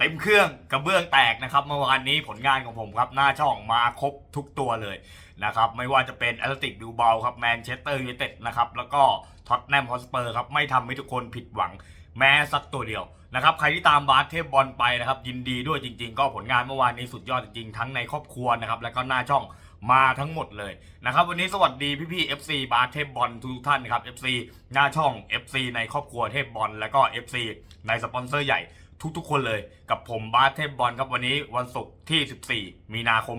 เต็มเครื่องกระเบื้องแตกนะครับเมื่อวานนี้ผลงานของผมครับหน้าช่องมาครบทุกตัวเลยนะครับไม่ว่าจะเป็นแอตเลติกบิลเบาครับแมนเชสเตอร์ยูไนเต็ดนะครับแล้วก็ท็อตแนมฮอสเปอร์ครับไม่ทำให้ทุกคนผิดหวังแม้สักตัวเดียวนะครับใครที่ตามบาสเทพบอลไปนะครับยินดีด้วยจริง ๆ ก็ผลงานเมื่อวานนี้สุดยอดจริงๆทั้งในครอบครัวนะครับแล้วก็หน้าช่องมาทั้งหมดเลยนะครับวันนี้สวัสดีพี่ๆ FC บาสเทพบอลทุกท่านครับ FC หน้าช่อง FC ในครอบครัวเทพบอลแล้วก็ FC ในสปอนเซอร์ใหญ่ ทุกๆ คนเลยกับผมบาสเทพบอลครับวันนี้วันศุกร์ที่ 14 มีนาคม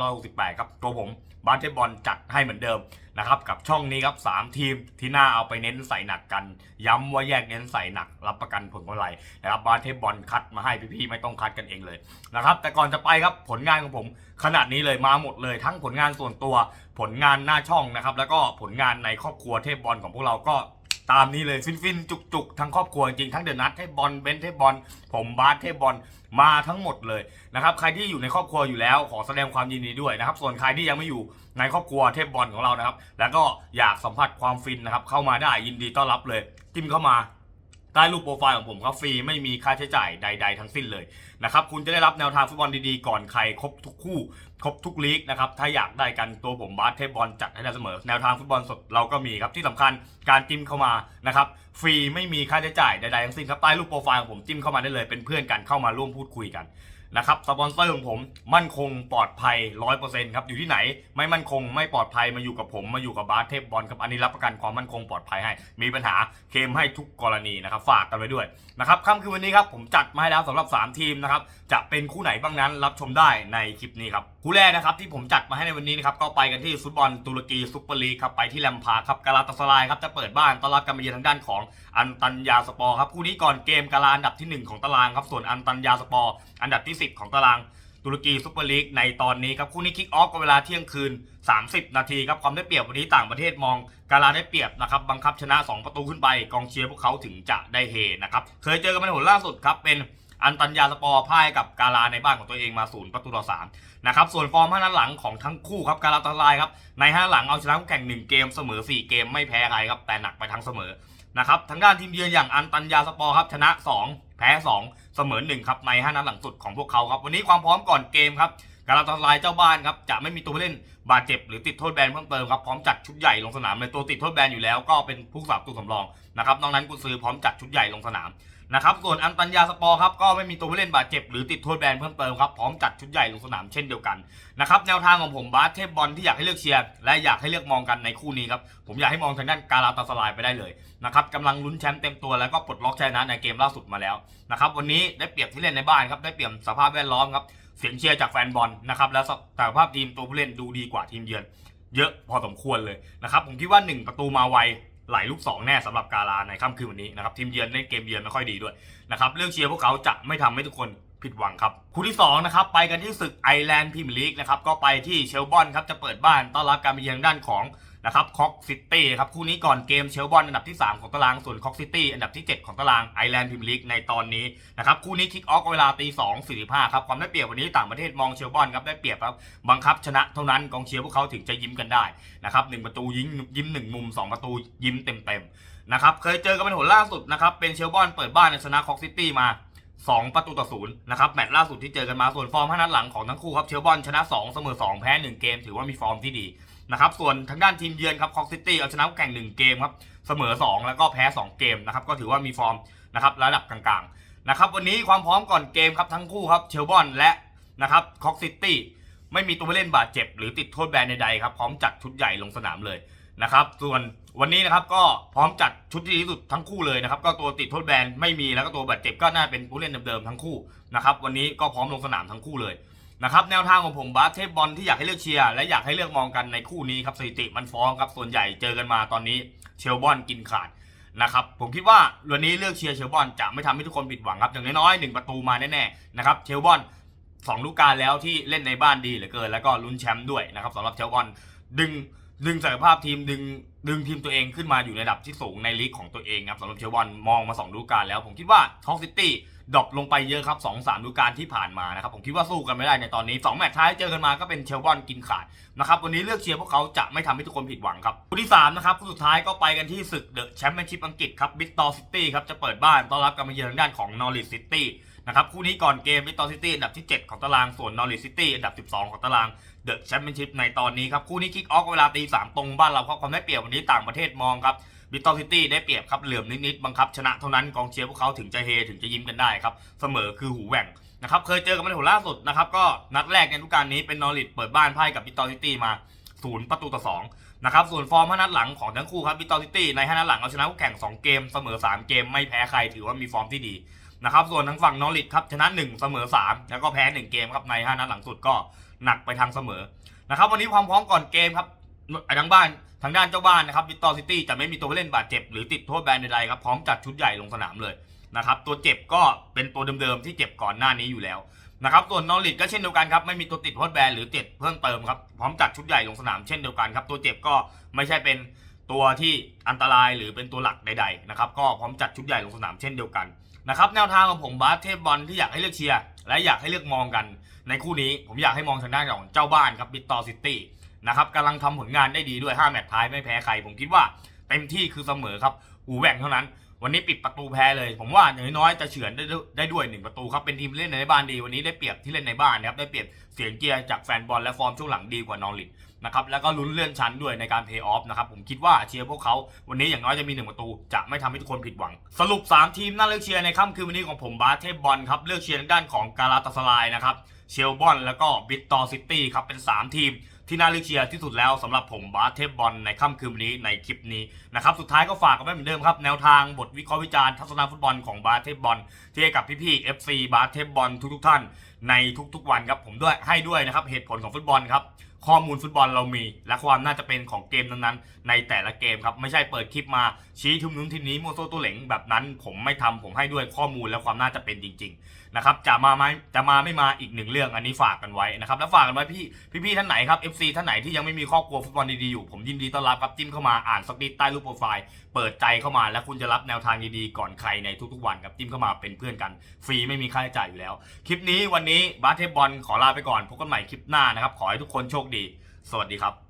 2568 ครับ ตัวผมบาสเทพบอลจัดให้เหมือนเดิมนะครับ กับช่องนี้ครับ 3 ทีมที่น่าเอาไปเน้นใส่หนักกัน ย้ำว่าแยกเน้นใส่หนัก รับประกันผลกำไรนะครับบาสเทพบอลคัดมาให้พี่ๆไม่ต้องคัดกันเองเลยนะครับแต่ก่อนจะไปครับผลงานของผมขนาดนี้เลยมาหมดเลยทั้งผลงานส่วนตัว ผลงานหน้าช่องนะครับแล้วก็ผลงานในครอบครัวเทพบอลของพวกเราก็ ตามนี้เลยฟินฟินจุกจุกทั้งครอบครัวจริงทั้งเดอะนัทเทพบอลเบนเทพบอลผมบาสเทพบอลมาทั้งหมดเลยนะครับใครที่อยู่ในครอบครัวอยู่แล้วขอแสดงความยินดีด้วยนะครับ ส่วนใครที่ยังไม่อยู่ในครอบครัวเทพบอลของเรานะครับ แล้วก็อยากสัมผัสความฟินนะครับเข้ามาได้ยินดีต้อนรับเลยจิ้มเข้ามา ใต้รูปโปรไฟล์ของผมครับฟรีไม่มีค่าใช้จ่ายใด ๆ ทั้งสิ้นเลยนะครับคุณจะได้รับแนวทางฟุตบอลดีๆก่อนใครครบทุกคู่ ครบทุกลีกนะครับถ้าอยากได้กันตัวผมบาสเทปบอลจัดให้ได้เสมอ แนวทางฟุตบอลสดเราก็มีครับที่สำคัญการจิ้มเข้ามานะครับฟรีไม่มีค่าใช้จ่ายใดๆทั้งสิ้นครับใต้รูปโปรไฟล์ของผมจิ้มเข้ามาได้เลยเป็นเพื่อนกันเข้ามาร่วมพูดคุยกัน นะครับสปอนเซอร์ของผมมั่นคงปลอดภัย100%ครับอยู่ที่ไหนไม่มั่นคงไม่ปลอดภัยมาอยู่กับผมมาอยู่กับบาสเทพบอลครับอันนี้รับประกันความมั่นคงปลอดภัยให้ มีปัญหาเคลมให้ทุกกรณีนะครับฝากกันไว้ด้วยนะครับค่ำคืนวันนี้ครับผมจัดมาให้แล้วสำหรับ 3 ทีมนะครับจะเป็นคู่ไหนบ้างนั้นรับชมได้ในคลิปนี้ครับ คู่แรกนะครับที่ผมจัดมาให้ในวันนี้นะครับก็ไปกันที่ฟุตบอลตุรกีซุปเปอร์ลีกครับไปที่แลมพาครับกาลาตาสลายครับจะเปิดบ้านต้อนรับการมาเยือนทางด้านของอันตันยาสปอร์ครับคู่นี้ก่อนเกมกาลาอันดับทีหนึ่1 ของตารางครับส่วนอันตันยาสปอร์อันดับที่ 10 ของตารางตุรกีซุปเปอร์ลีกในตอนนี้ครับคู่นี้คิกออฟก็เวลาเที่ยงคืน 30 นาทีครับความได้เปรียบวันนี้ต่างประเทศมองกาลาได้เปรียบนะครับบังคับชนะ 2 ประตูขึ้นไปกองเชียร์พวกเขาถึงจะได้เฮนะครับเคยเจอกันมาในหนล่าสุดครับเป็น อันตันยาสปอร์พ่ายกับกาลาในบ้านของตัวเองมาศูนย์ประตูต่อ3นะครับส่วนฟอร์มห้านัดหลังของทั้งคู่ครับกาลาตาลายครับในห้าหลังเอาชนะคู่แข่ง1เกมเสมอ 4 เกมไม่แพ้ใครครับแต่หนักไปทั้งเสมอนะครับทางด้านทีมเยือนอย่างอันตันยาสปอร์ครับชนะ 2 แพ้ 2 เสมอ1ครับในห้านัดหลังสุดของพวกเขาครับวันนี้ความพร้อมก่อนเกมครับกาลาตาลายเจ้าบ้านครับจะไม่มีตัวเล่นบาดเจ็บหรือติดโทษแบนเพิ่มเติมครับพร้อมจัดชุดใหญ่ลงสนามเลยตัวติดโทษแบนอยู่แล้วก็เป็นผู้สาประตูสำรองนะครับนอกนั้นกุนซือพร้อมจัดชุดใหญ่ลงสนาม นะครับส่วนอันตันยาสปอร์ครับก็ไม่มีตัวผู้เล่นบาดเจ็บหรือติดโทษแบนเพิ่มเติมครับพร้อมจัดชุดใหญ่ลงสนามเช่นเดียวกันนะครับแนวทางของผมบาสเทพบอลที่อยากให้เลือกเชียร์และอยากให้เลือกมองกันในคู่นี้ครับผมอยากให้มองทางด้านกาลาตาสลายไปได้เลยนะครับกำลังลุ้นแชมป์เต็มตัวแล้วก็ปลดล็อกชนะในเกมล่าสุดมาแล้วนะครับวันนี้ได้เปรียบที่เล่นในบ้านครับได้เปรียบสภาพแวดล้อมครับเสียงเชียร์จากแฟนบอลนะครับแล้วแต่ภาพทีมตัวผู้เล่นดูดีกว่าทีมเยือน เยอะพอสมควรเลยนะครับผมคิดว่า 1 ประตูมาไว ไหลลูก2แน่สำหรับกาลาในค่ำคืนวันนี้นะครับทีมเยือนเล่นเกมเยือนไม่ค่อยดีด้วยนะครับเรื่องเชียร์พวกเขาจะไม่ทำให้ทุกคนผิดหวังครับคู่ที่2นะครับไปกันที่ศึกไอแลนด์พรีเมียร์ลีกนะครับก็ไปที่เชลบอนครับจะเปิดบ้านต้อนรับการมาเยือนด้านของ นะครับคอกซิตี้ครับคู่นี้ก่อนเกมเชลบอนอันดับที่ 3 ของตารางส่วนคอกซิตี้อันดับที่ 7 ของตารางไอแลนด์พรีเมียร์ลีกในตอนนี้นะครับคู่นี้คิกออฟเวลาตี2 45ครับความได้เปรียบวันนี้ต่างประเทศมองเชลบอนครับได้เปรียบครับบังคับชนะเท่านั้นกองเชียร์พวกเขาถึงจะยิ้มกันได้นะครับหนึ่งประตูยิ้มยิ้มหนึ่งมุม 2 ประตูยิ้มเต็มเต็มๆนะครับเคยเจอกันเป็นหนล่าสุดนะครับเป็นเชลบอนเปิดบ้านในชนะคอกซิตี้มา2 ประตูต่อศูนย์นะครับแมตช์ล่าสุดที่เจอกันมาส่วนฟอร์มห้านัดหลังของทั้งคู่ครับเชลบอนชนะ 2 เสมอ 2 แพ้ 1 เกม ถือว่ามีฟอร์มที่ดี นะครับส่วนทางด้านทีมเยือนครับคอกซิตี้เอาชนะแข่ง 1 เกมครับเสมอ 2 แล้วก็แพ้ 2 เกมนะครับก็ถือว่ามีฟอร์มนะครับระดับกลางๆนะครับวันนี้ความพร้อมก่อนเกมครับทั้งคู่ครับเชลบอนและนะครับคอกซิตี้ไม่มีตัวผู้เล่นบาดเจ็บ หรือติดโทษแบนใดๆครับพร้อมจัดชุดใหญ่ลงสนามเลยนะครับส่วนวันนี้นะครับก็พร้อมจัดชุดที่ดีที่สุดทั้งคู่เลยนะครับก็ตัวติดโทษแบนไม่มีแล้วก็ตัวบาดเจ็บก็น่าเป็นผู้เล่นเดิมๆทั้งคู่นะครับวันนี้ก็พร้อมลงสนามทั้งคู่เลย นะครับแนวทางของผมบาสเทพบอลที่อยากให้เลือกเชียร์และอยากให้เลือกมองกันในคู่นี้ครับสถิติมันฟ้องครับส่วนใหญ่เจอกันมาตอนนี้เชลบอนกินขาดนะครับผมคิดว่าวันนี้เลือกเชียร์เชลบอนจะไม่ทำให้ทุกคนผิดหวังครับอย่างน้อยๆหนึ่งประตูมาแน่ๆนะครับเชลบอนสองลูกการแล้วที่เล่นในบ้านดีเหลือเกิน แล้วก็ลุ้นแชมป์ด้วยนะครับสำหรับเชลบอนดึงดึงศักยภาพทีมดึงดึงทีมตัวเองขึ้นมาอยู่ในระดับที่สูงในลีกของตัวเองครับสำหรับเชลบอลมองมา2ฤดูกาลแล้ว ผมคิดว่าท็อกซิตี้ ดรอปลงไปเยอะครับ2อสามฤดูกาลที่ผ่านมานะครับผมคิดว่าสู้กันไม่ได้ในตอนนี้2แมตช์ท้ายเจอกันมาก็เป็นเชลบอลกินขาดนะครับวันนี้เลือกเชียร์พวกเขาจะไม่ทำให้ทุกคนผิดหวังครับคู่ที่3นะครับคู่สุดท้ายก็ไปกันที่ศึกเดอะแชมเปี้ยนชิพอังกฤษครับบิ๊กตอซิตี้ครับจะเปิดบ้านต้อนรับการมาเยือนทางด้านของนอริสซิตี้นะครับคู่นี้ก่อนเกมวิตตอซิตี้อันดับที่ 7 ของตารางส่วนนอริสซิตี้อันดับ 12 ของตารางเดอะแชมเปี้ยนชิพในตอนนี้ครับคู่นี้คิกออฟเวลาตีสามตรงบ้านเราครับความได้เปรียบวันนี้ต่างประเทศมองครับ วิตตอซิตี้ได้เปรียบครับเหลื่อมนิดๆบังคับชนะเท่านั้นกองเชียร์พวกเขาถึงจะเฮถึงจะยิ้มกันได้ครับเสมอคือหูแหว่งนะครับเคยเจอกันมาในหัวล่าสุดนะครับก็นัดแรกในฤดูกาลนี้เป็นนอริทเปิดบ้านพ่ายกับวิตตอซิตี้มาศูนย์ประตูต่อสองนะครับส่วนฟอร์มห้านัดหลังของทั้งคู่ครับบิตตอซิตี้ในห้านัดหลังเอาชนะคู่แข่ง 2 เกมเสมอ 3 เกมไม่แพ้ใครถือว่ามีฟอร์มที่ดีนะครับส่วนทางฝั่งนอริทครับชนะ 1 เสมอ 3 แล้วก็แพ้ 1 เกมครับใน5นัดหลังสุดก็หนักไปทางเสมอนะครับวันนี้ความพร้อมก่อนเกมครับทางบ้าน ทางด้านเจ้าบ้านนะครับบิตตอซิตี้จะไม่มีตัวผู้เล่นบาดเจ็บหรือติดโทษแบนใดๆครับพร้อมจัดชุดใหญ่ลงสนามเลยนะครับตัวเจ็บก็เป็นตัวเดิมๆที่เจ็บก่อนหน้านี้อยู่แล้วนะครับส่วนนอริทก็เช่นเดียวกันครับไม่มีตัวติดโทษแบนหรือเจ็บเพิ่มเติมครับพร้อมจัดชุดใหญ่ลงสนามเช่นเดียวกันครับตัวเจ็บก็ไม่ใช่เป็นตัวที่อันตรายหรือเป็นตัวหลักใดๆนะครับก็พร้อมจัดชุดใหญ่ลงสนามเช่นเดียวกันนะครับแนวทางของผมบาสเทพบอลที่อยากให้เลือกเชียร์และอยากให้เลือกมองกัน ในคู่นี้ผมอยากให้มองทางด้านของเจ้าบ้านครับบิตตอซิตี้ นะครับกำลังทำผลงานได้ดีด้วย 5 แมตช์ท้ายไม่แพ้ใคร ผมคิดว่าเต็มที่คือเสมอครับหูแหว่งเท่านั้น วันนี้ปิดประตูแพ้เลย ผมว่าอย่างน้อยจะเฉือนได้ด้วยได้ด้วยหนึ่งประตูครับ เป็นทีมเล่นในบ้านดี วันนี้ได้เปรียบที่เล่นในบ้านนะครับ ได้เปรียบเสียงเกียร์จากแฟนบอลและฟอร์มช่วงหลังดีกว่านอริทนะครับ แล้วก็ลุ้นเลื่อนชั้นด้วยในการเพย์ออฟนะครับ ผมคิดว่าเชียร์พวกเขาวันนี้อย่างน้อยจะมีหนึ่งประตู จะไม่ทำให้ทุกคนผิดหวัง สรุป 3 ทีมน่าเลือกเชียร์ในค่ำคืนวันนี้ของผมบาสเทบอลครับ เลือกเชียร์ด้านของกาลาตาสลายนะครับ เชลบอน แล้วก็บิตตอซิตี้ครับ เป็น 3 ทีม ที่น่าเลือกเชียร์ที่สุดแล้วสำหรับผมบาสเทปบอลในค่ำคืนนี้ในคลิปนี้นะครับสุดท้ายก็ฝากกันไว้เหมือนเดิมครับแนวทางบทวิเคราะห์วิจารณ์ทัศนฟุตบอลของบาสเทปบอลที่ให้กับพี่ๆ FC บาสเทปบอลทุกๆท่านในทุกๆวันครับผมด้วยให้ด้วยนะครับเหตุผลของฟุตบอลครับ ข้อมูลฟุตบอลเรามี และความน่าจะเป็นของเกมนั้นๆ ในแต่ละเกมครับ ไม่ใช่เปิดคลิปมาชี้ทุมนู้นทีนี้มัวโซตัวเหลงแบบนั้น ผมไม่ทำผมให้ด้วยข้อมูลและความน่าจะเป็นจริงๆนะครับจะมาไหมจะมาไม่มาอีกหนึ่งเรื่องอันนี้ฝากกันไว้นะครับแล้วฝากกันไว้พี่พี่ๆท่านไหนครับ FC ท่านไหนที่ยังไม่มีครอบครัวฟุตบอลดีๆอยู่ผมยินดีต้อนรับครับจิ้มเข้ามาอ่านสักนิดใต้รูปโปรไฟล์เปิดใจเข้ามาแล้วคุณจะรับแนวทางดีๆก่อนใครในทุกๆวันครับจิ้มเข้ามาเป็นเพื่อนกัน ฟรีไม่มีค่าใช้จ่ายอยู่แล้ว คลิปนี้วันนี้บาสเทบอลขอลาไปก่อนพบกันใหม่คลิปหน้านะครับขอให้ทุกคนโชคดี สวัสดีครับ